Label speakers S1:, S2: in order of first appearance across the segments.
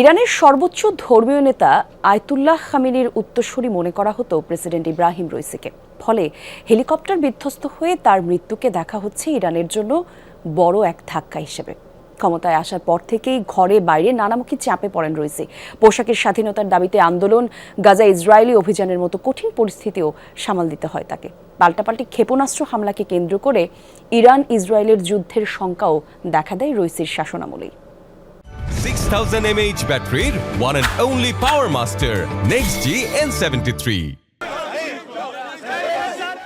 S1: ইরানের সর্বোচ্চ ধর্মীয় নেতা আয়তুল্লাহ খামিনির উত্তরসূরি মনে করা হতো প্রেসিডেন্ট ইব্রাহিম রইসিকে। ফলে হেলিকপ্টার বিধ্বস্ত হয়ে তার মৃত্যুকে দেখা হচ্ছে ইরানের জন্য বড় এক ধাক্কা হিসেবে। ক্ষমতায় আসার পর থেকেই ঘরে বাইরে নানামুখী চাপে পড়েন রয়েছে পোশাকের স্বাধীনতার দাবিতে আন্দোলন, গাজা ইসরায়েলি অভিযানের মতো কঠিন পরিস্থিতিও সামাল দিতে হয় তাকে। পাল্টাপাল্টি ক্ষেপণাস্ত্র হামলাকে কেন্দ্র করে ইরান ইসরায়েলের যুদ্ধের শঙ্কাও দেখা দেয় রইসির শাসনামলেই।
S2: 6000 mAh ব্যাটারির one and only power master, next G N73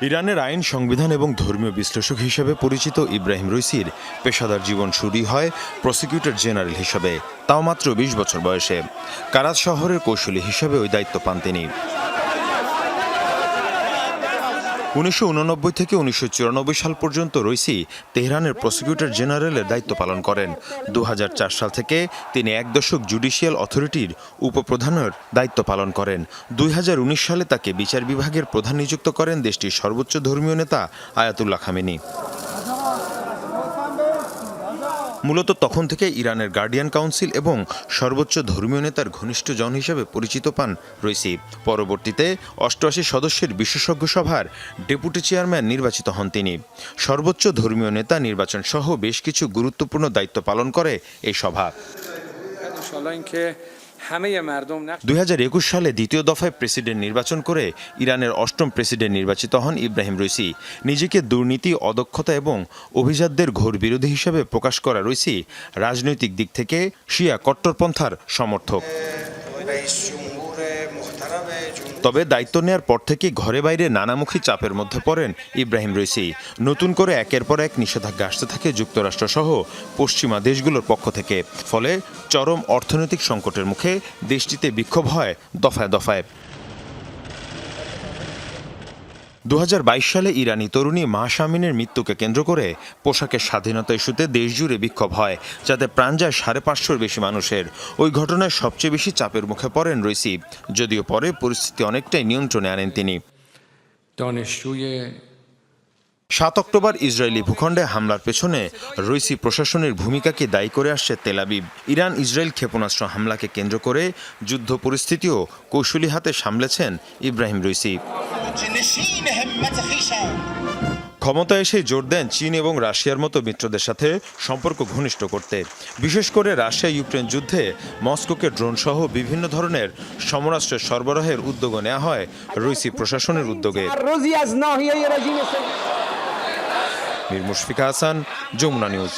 S3: ইরানের আইন সংবিধান এবং ধর্মীয় বিশ্লেষক হিসেবে পরিচিত ইব্রাহিম রইসির পেশাদার জীবন শুরুই হয় প্রসিকিউটর জেনারেল হিসেবে, তাও মাত্র বিশ বছর বয়সে। কারাত শহরের কৌশলী হিসেবে ওই দায়িত্ব পান তিনি। উনিশশো উননব্বই থেকে উনিশশো চুরানব্বই সাল পর্যন্ত রইসি তেহরানের প্রসিকিউটর জেনারেলের দায়িত্ব পালন করেন। দু হাজার চার সাল থেকে তিনি এক দশক জুডিশিয়াল অথরিটির উপপ্রধানের দায়িত্ব পালন করেন। দুই হাজার উনিশ সালে তাকে বিচার বিভাগের প্রধান নিযুক্ত করেন দেশটির সর্বোচ্চ ধর্মীয় নেতা আয়াতুল্লাহ খামেনি। মূলত তখন থেকে ইরানের গার্ডিয়ান কাউন্সিল এবং সর্বোচ্চ ধর্মীয় নেতার ঘনিষ্ঠ জন হিসেবে পরিচিত পান রইসি। পরবর্তীতে অষ্টআশি সদস্যের বিশেষজ্ঞ সভার ডেপুটি চেয়ারম্যান নির্বাচিত হন তিনি। সর্বোচ্চ ধর্মীয় নেতা নির্বাচন সহ বেশ কিছু গুরুত্বপূর্ণ দায়িত্ব পালন করে এই সভা।
S4: দু হাজার
S3: একুশ সালে দ্বিতীয় দফায় প্রেসিডেন্ট নির্বাচন করে ইরানের অষ্টম প্রেসিডেন্ট নির্বাচিত হন ইব্রাহিম রুইসি। নিজেকে দুর্নীতি অদক্ষতা এবং অভিজাতদের ঘোর বিরোধী হিসেবে প্রকাশ করা রুইসি রাজনৈতিক দিক থেকে শিয়া কট্টরপন্থার সমর্থক। তবে দায়িত্ব নেয়ার পর থেকে ঘরে বাইরে নানামুখী চাপের মধ্যে পড়েন ইব্রাহিম রইসি। নতুন করে একের পর এক নিষেধাজ্ঞা আসতে থাকে যুক্তরাষ্ট্রসহ পশ্চিমা দেশগুলোর পক্ষ থেকে। ফলে চরম অর্থনৈতিক সংকটের মুখে দেশটিতে বিক্ষোভ হয় দফায় দফায়। 2022 সালে ইরানি তরুণী মাহশামিনের মৃত্যুকে কেন্দ্র করে পোশাকের স্বাধীনতা ইস্যুতে দেশজুড়ে বিক্ষোভ হয়, যাতে প্রাণ যায় সাড়ে পাঁচশোর বেশি মানুষের। ওই ঘটনায় সবচেয়ে বেশি চাপের মুখে পড়েন রইসি, যদিও পরে পরিস্থিতি অনেকটাই নিয়ন্ত্রণে আনেন তিনি। সাত অক্টোবর ইসরায়েলি ভূখণ্ডে হামলার পেছনে রইসি প্রশাসনের ভূমিকাকে দায়ী করে আসছে তেলাবিব ইরান ইসরায়েল ক্ষেপণাস্ত্র হামলাকে কেন্দ্র করে যুদ্ধ পরিস্থিতিও কৌশলী হাতে সামলেছেন ইব্রাহিম রইসি। ক্ষমতা এসে জোর দেন চীন এবং রাশিয়ার মতো মিত্রদের সাথে সম্পর্ক ঘনিষ্ঠ করতে। বিশেষ করে রাশিয়া ইউক্রেন যুদ্ধে মস্কোকে ড্রোন সহ বিভিন্ন ধরনের সমরাষ্ট্রের সরবরাহের উদ্যোগ নেওয়া হয় রুইসি প্রশাসনের উদ্যোগে। মির মুশফিকা হাসান যমুনা নিউজ।